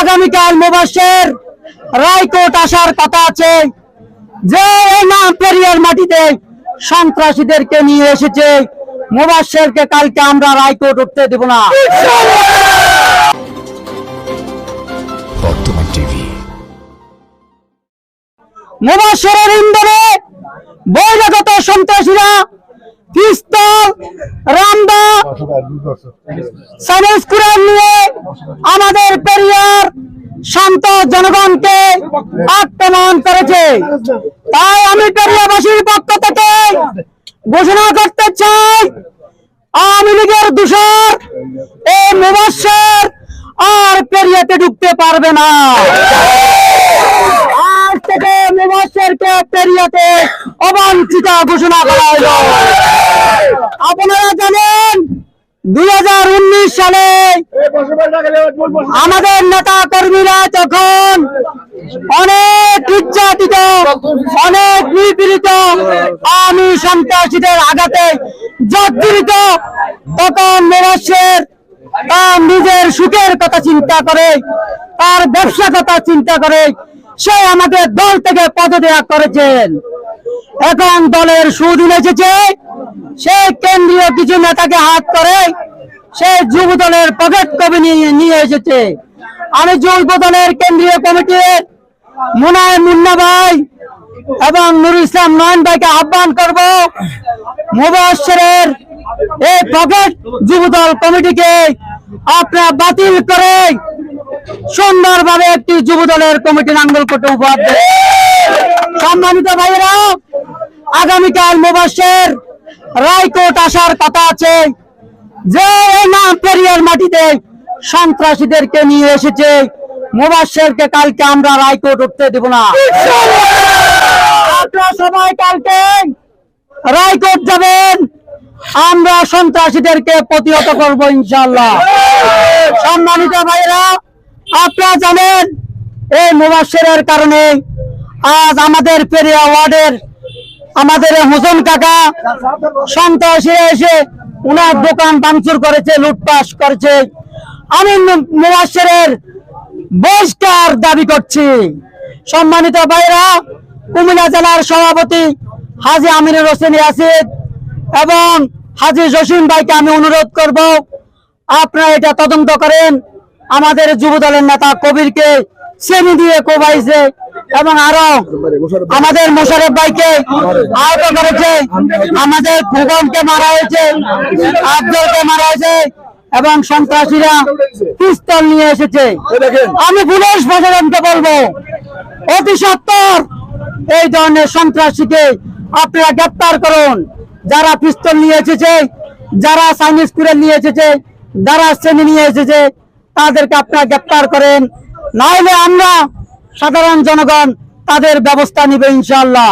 আগামীকাল মোবাসের রায়কোট আসার কথা আছে যে নাম পেরিয়ার মাটিতে সন্ত্রাসীদেরকে নিয়ে এসেছে। মোবাসেরকে কালকে আমরা রায়কোট উঠতে দেব না। মোবাসের ইন্দোরে বহিরাগত সন্ত্রাসীরা রামদা নিয়ে আমাদের শান্ত জনগণকে করেছে। তাই আমি ঘোষণা করতে চাই, আওয়ামী লীগের দূষর এই মুবাসের আর পেরিয়াতে ঢুকতে পারবে না আজ থেকে মুবাসেরকে পেরিয়াতে অবাঞ্ছিত ঘোষণা করা হলো। আপনারা জানেন, দুই সালে আমাদের নেতা কর্মীরা তখন অনেক নির্যাতিত, অনেক নিপীড়িত আমি সন্ত্রাসীদের আঘাতে জর্জরিত, তখন তার নিজের সুখের কথা চিন্তা করে, তার ব্যবসা কথা চিন্তা করে সে আমাদের দল থেকে পদত্যাগ করেছেন। এখন দলের সুদিন এসেছে সে কেন্দ্রীয় কিছু নেতাকে হাত করে সে যুব দলের পকেট কবি নিয়ে এসেছে। আমি যুব দলের কেন্দ্রীয় কমিটির মুনায় মুন্না ভাই এবং নুর ইসলাম নয়ন ভাইকে আহ্বান করব। মুবাসের এই পকেট যুবদল কমিটিকে আপনারা বাতিল করে সুন্দরভাবে একটি যুবদলের কমিটি নাঙ্গল করতে উপহার দেন। সম্মানিত ভাইয়েরা, আগামীকাল মুবাসের রায়কোট আসার কথা আছে। যে নাম পেরিয়ার মাটিতে সন্ত্রাসীদেরকে নিয়ে এসেছে মুবাসেরকে কালকে আমরা রায়কোট উঠতে দেব না। সবাই কালকে রায়কোট যাবেন। আমরা সন্ত্রাসীদেরকে প্রতিহত করব ইনশাল্লাহ সম্মানিত ভাইরা আপনারা জানেন, এই মুবাসের কারণে আজ আমাদের পেরিয়া ওয়ার্ডের আমাদের হোসেন কাকা সন্ত্রাসীরা এসে উনার দোকান ভাঙচুর করেছে, লুটপাট করেছে। আমি মুবাসের বহিষ্কার দাবি করছি। সম্মানিত ভাইরা, কুমিল্লা জেলার সভাপতি হাজি আমিনুর হোসেন ইয়াসিদ এবং হাজি জসিম ভাইকে আমি অনুরোধ করব, আপনারা এটা তদন্ত করেন। আমাদের যুব দলের নেতা কবিরকে শ্রেণি দিয়ে কোবাইছে এবং আরও আমাদের মোশারফ ভাইকে আহত করেছে। আমাদের ভুবনকে মারা হয়েছে আব্দুলকে মারা হয়েছে এবং সন্ত্রাসীরা পিস্তল নিয়ে এসেছে। আমি পুলিশ প্রশাসনকে বলব অতি সত্তর এই ধরনের সন্ত্রাসীকে আপনারা গ্রেপ্তার করুন। যারা পিস্তল নিয়ে এসেছে যারা চাইনিজ কুড়ে নিয়ে এসেছে যারা শ্রেণি নিয়ে এসেছে তাদেরকে আপনারা গ্রেপ্তার করেন। নাহলে আমরা সাধারণ জনগণ তাদের ব্যবস্থা নিবে ইনশাল্লাহ